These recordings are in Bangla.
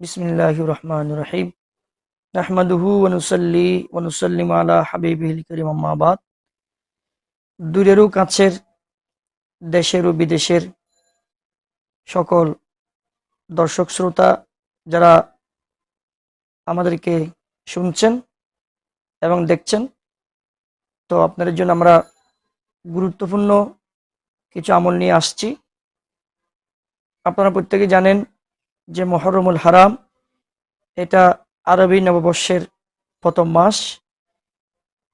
বিসমিল্লাহ রহমান রহিম নাহমাদুহু ওয়ানুসাল্লি ওয়ানুসাল্লিম আলা হাবিবিল করিম আম্মাবাদ দূরেরও কাছের, দেশের ও বিদেশের সকল দর্শক, শ্রোতা যারা আমাদেরকে শুনছেন এবং দেখছেন, তো আপনাদের জন্য আমরা গুরুত্বপূর্ণ কিছু আমল নিয়ে আসছি। আপনারা প্রত্যেকে জানেন যে মহরমুল হারাম, এটা আরবি নববর্ষের প্রথম মাস।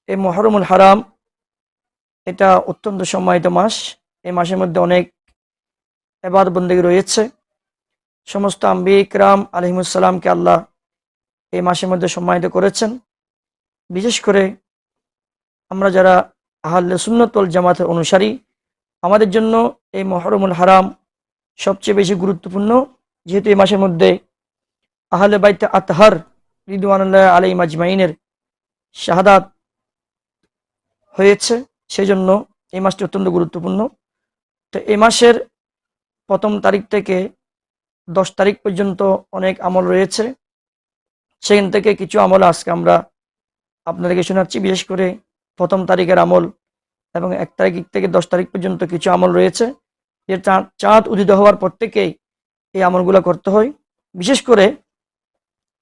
এই মহরমুল হারাম, এটা অত্যন্ত সম্মানিত মাস। এই মাসের মধ্যে অনেক এবার বন্দী রয়েছে। সমস্ত আম্বিকরাম আলহিমুসাল্লামকে আল্লাহ এই মাসের মধ্যে সম্মানিত করেছেন। বিশেষ করে আমরা যারা আহ্লে সুন্নতল জামাতের অনুসারী, আমাদের জন্য এই মহরমুল হারাম সবচেয়ে বেশি গুরুত্বপূর্ণ। যেহেতু এই মাসের মধ্যে আহলে বাইতে আতহার রিদুয়ানুল্লাহ আলাই মাজমাইনের শাহাদাত হয়েছে সেই জন্য এই মাসটি অত্যন্ত গুরুত্বপূর্ণ। তো এই মাসের প্রথম তারিখ থেকে দশ তারিখ পর্যন্ত অনেক আমল রয়েছে। সেখান থেকে কিছু আমল আজকে আমরা আপনাদেরকে শোনাচ্ছি, বিশেষ করে প্রথম তারিখের আমল এবং এক তারিখ থেকে দশ তারিখ পর্যন্ত কিছু আমল রয়েছে। যে চাঁদ চাঁদ উদিত হওয়ার পর থেকেই এই আমলগুলো করতে হয়। বিশেষ করে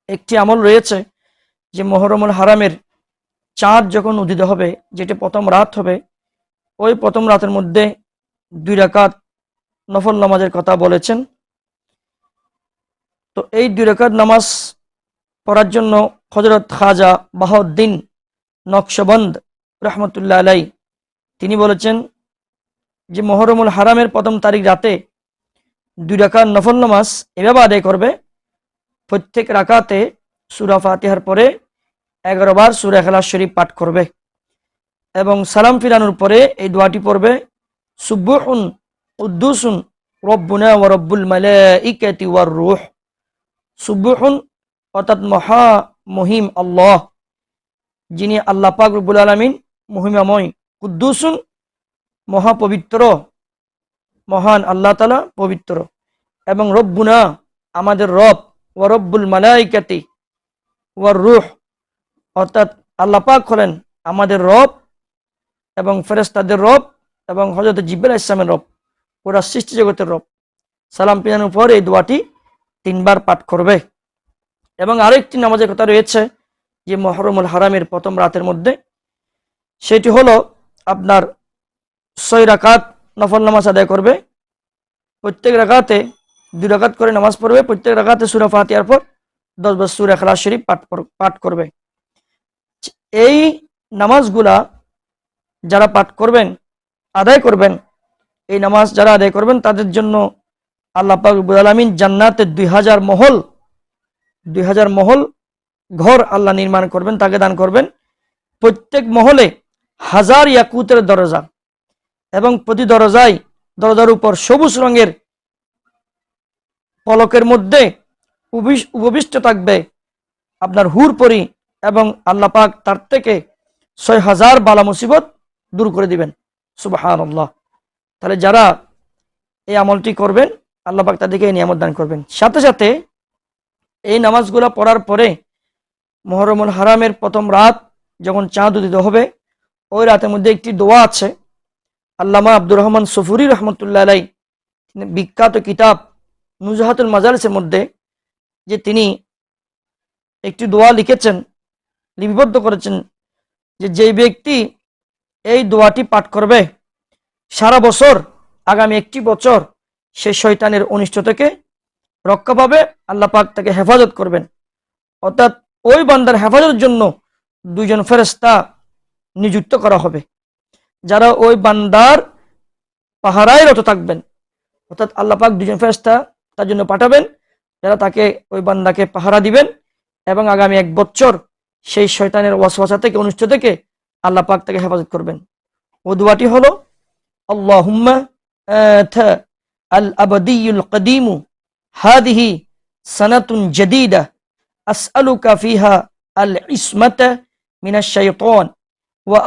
একটি আমল রয়েছে যে মহরমুল হারামের চাঁদ যখন উদিত হবে, যেটি প্রথম রাত হবে, ওই প্রথম রাতের মধ্যে দুই রাকাত নফল নামাজের কথা বলেছেন। তো এই দুই রাকাত নামাজ পড়ার জন্য হজরত খাজা বাহাউদ্দিন নকশবন্দ রহমতুল্লাহ আলাই তিনি বলেছেন যে মহরমুল হারামের প্রথম তারিখ রাতে দুই রাকাত নফল নামাজ এভাবে আদায় করবে। প্রত্যেক রাকাতে সুরা ফাতিহার পরে এগারো বার সুরা খেলার শরীফ পাঠ করবে এবং সালাম ফিরানোর পরে এই দোয়াটি পড়বে সুব্বুন উদ্দুসুন রব্বুনা ও রব্বুল মালাইকাতি ওয়ার রুহ। সুব্বুন অর্থাৎ মহা মহিম আল্লাহ, যিনি আল্লাহ পাক রব্বুল আলমিন মহিমাময় কুদ্দুসুন মহাপবিত্র মহান আল্লাহ তালা পবিত্র। এবং রব্বুনা আমাদের রব ও রব্বুল মালাইকাতি ওয়ার রুহ। অর্থাৎ আল্লাহ পাক হলেন আমাদের রব এবং ফেরেস্তাদের রব এবং হজরত জিব্বাল ইসলামের রব ওরা সৃষ্টি জগতের রব। সালাম পিয়ানোর পর এই দোয়াটি তিনবার পাঠ করবে। এবং আরেকটি নামাজের কথা রয়েছে যে মহরমুল হারামের প্রথম রাতের মধ্যে, সেটি হলো আপনার ছয় রাকাত নফল নামাজ আদায় করবে। প্রত্যেক রাকাতে দুই রাকাত করে নামাজ পড়বে। প্রত্যেক রাকাতে সুরা ফাতিয়ার পর দশ বার সুরা খেলা শরীফ পাঠ পাঠ করবে। এই নামাজগুলা যারা পাঠ করবেন, আদায় করবেন, এই নামাজ যারা আদায় করবেন, তাদের জন্য আল্লাহ পাক রব্বুল আলামিন জান্নাতের দুই হাজার মহল, দুই হাজার মহল ঘর আল্লাহ নির্মাণ করবেন, তাকে দান করবেন। প্রত্যেক মহলে হাজার ইয়াকুতের দরজা। এবং প্রতি দরজায়, দরজার উপর সবুজ রঙের পলকের মধ্যে উপবিষ্ট থাকবে আপনার হুর পরি এবং আল্লাহ পাক তার থেকে ছয় হাজার বালা মুসিবত দূর করে দিবেন। সুবাহান আল্লাহ তাহলে যারা এই আমলটি করবেন, আল্লাহ পাক তাদেরকে এই নিয়ামত দান করবেন। সাথে সাথে এই নামাজগুলো পড়ার পরে মহরমুল হারামের প্রথম রাত যখন চাঁদ উদিত হবে, ওই রাতের মধ্যে একটি দোয়া আছে। আল্লামা আব্দুর রহমান সফুরি রহমতুল্লাহ আলাই তিনি বিখ্যাত কিতাব নুজাহাতুল মাজালিসের মধ্যে, যে তিনি একটি দোয়া লিখেছেন, লিপিবদ্ধ করেছেন, যে যেই ব্যক্তি এই দোয়াটি পাঠ করবে, সারা বছর, আগামী একটি বছর, সে শৈতানের অনিষ্ট থেকে রক্ষা পাবে, আল্লাহ পাক তাকে হেফাজত করবেন। অর্থাৎ ওই বান্দার হেফাজতের জন্য দুইজন ফেরেস্তা নিযুক্ত করা হবে। যারা ওই বান্দার পাহারায় রত থাকবেন, অর্থাৎ আল্লাহ পাক দুজন ফেরেস্তা তার জন্য পাঠাবেন, যারা তাকে ওই বান্দাকে পাহারা দিবেন এবং আগামী এক বছর সেই শয়তানের ওয়াসওয়াসা থেকে অনুষ্ঠ থেকে আল্লাহ পাক তাকে হেফাজত করবেন। ও দোয়াটি হলো, আল্লাহুম্মা আল কদিমু হাদিহি সানাতুন জাদিদা আসআলুকা ফিহা আল ইসমাতা মিনাশ শাইতান ওয়া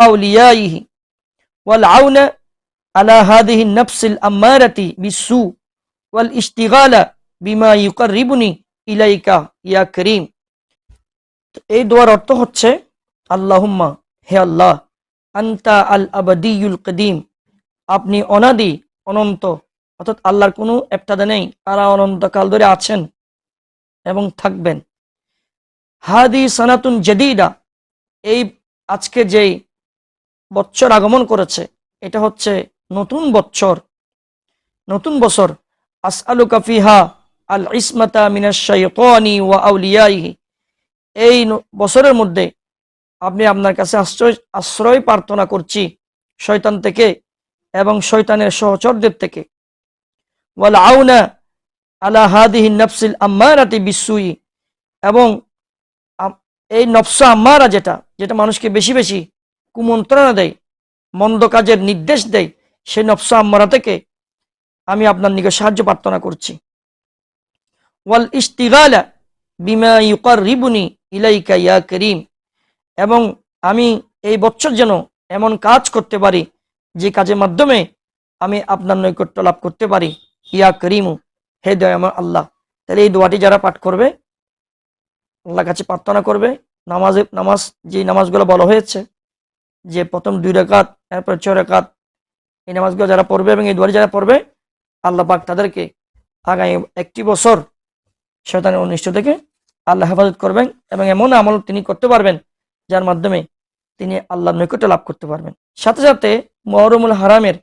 ওয়াল আউনা على هذه النفس الأمارة بالسوء والاشتغال بما يقربني ইলাইকা ইয়া করিম তো এই দোয়ার অর্থ হচ্ছে আল্লাহুম্মা হে আল্লাহ আন্তা আল আবাদিউল কদিম আপনি অনাদি অনন্ত অর্থাৎ আল্লাহর কোনো একটা নেই তারা অনন্তকাল ধরে আছেন এবং থাকবেন হাদি সানাতুন জেদিদা এই আজকে যেই বৎসর আগমন করেছে। এটা হচ্ছে নতুন বৎসর নতুন বছর। আস আলু কাফিহা আল ইসমাতা শাইতানি ওয়া আউলিয়াইহি। এই বছরের মধ্যে আপনি আপনার কাছে আশ্রয় আশ্রয় প্রার্থনা করছি শয়তান থেকে এবং শয়তানের সহচরদের থেকে। ওয়াল আউনা আলা হাদিহি নফসিল আম্মারাতি বিসুই। এবং এই নফসা আম্মারা যেটা যেটা মানুষকে বেশি বেশি কুমন্ত্রণা দেয়, মন্দ কাজের নির্দেশ দেয়, সেই নফস আম্মারা থেকে আমি আপনার নিকট সাহায্য প্রার্থনা করছি। ওয়াল ইস্তিগালা বিমা ইউকাররিবুনি ইলাইকা ইয়া করিম। এবং আমি এই বছর যেন এমন কাজ করতে পারি, যে কাজের মাধ্যমে আমি আপনার নৈকট্য লাভ করতে পারি। ইয়া করিমু, হে দয়াময় আল্লাহ, তাহলে এই দোয়াটি যারা পাঠ করবে আল্লাহ কাছে প্রার্থনা করবে, নামাজে নামাজ যে নামাজগুলো বলা হয়েছে যে প্রথম দুই রেখাত এরপর ছয় রেখাত এই নামাজগুলো যারা পড়বে এবং এই দোয়াটি যারা পড়বে, আল্লাহ পাক তাদেরকে আগামী একটি বছর শয়তানের অনিষ্ট থেকে আল্লাহ হেফাজত করবেন এবং এমন আমল তিনি করতে পারবেন যার মাধ্যমে তিনি আল্লাহর নৈকট্য লাভ করতে পারবেন। সাথে সাথে মহরমুল হারামের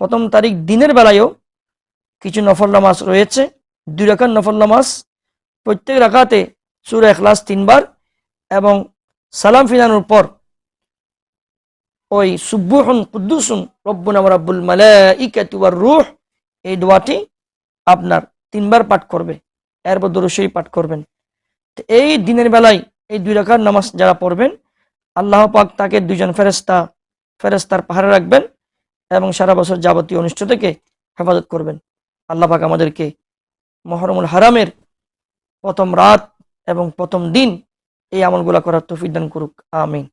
প্রথম তারিখ দিনের বেলায়ও কিছু নফল নামাজ রয়েছে। দুই রাখার নফল নামাজ, প্রত্যেক রাখাতে সুর এখলাস তিনবার এবং সালাম ফিরানোর পর ওই সুব্বুহন কুদ্দুসুন, রব্বুন রাব্বুল মালাইকাতু ওয়ার রূহ, এই দোয়াটি আপনার তিনবার পাঠ করবে। এরপর দরুশই পাঠ করবেন। এই দিনের বেলায় এই দুই রাখার নামাজ যারা পড়বেন, আল্লাহ পাক তাকে দুজন ফেরেস্তা ফেরেস্তার পাহাড়ে রাখবেন এবং সারা বছর যাবতীয় অনুষ্ঠান থেকে হেফাজত করবেন। আল্লাহ পাক আমাদেরকে মহরমুল হারামের প্রথম রাত এবং প্রথম দিন এই আমলগুলা করার তৌফিক দান করুক। আমিন।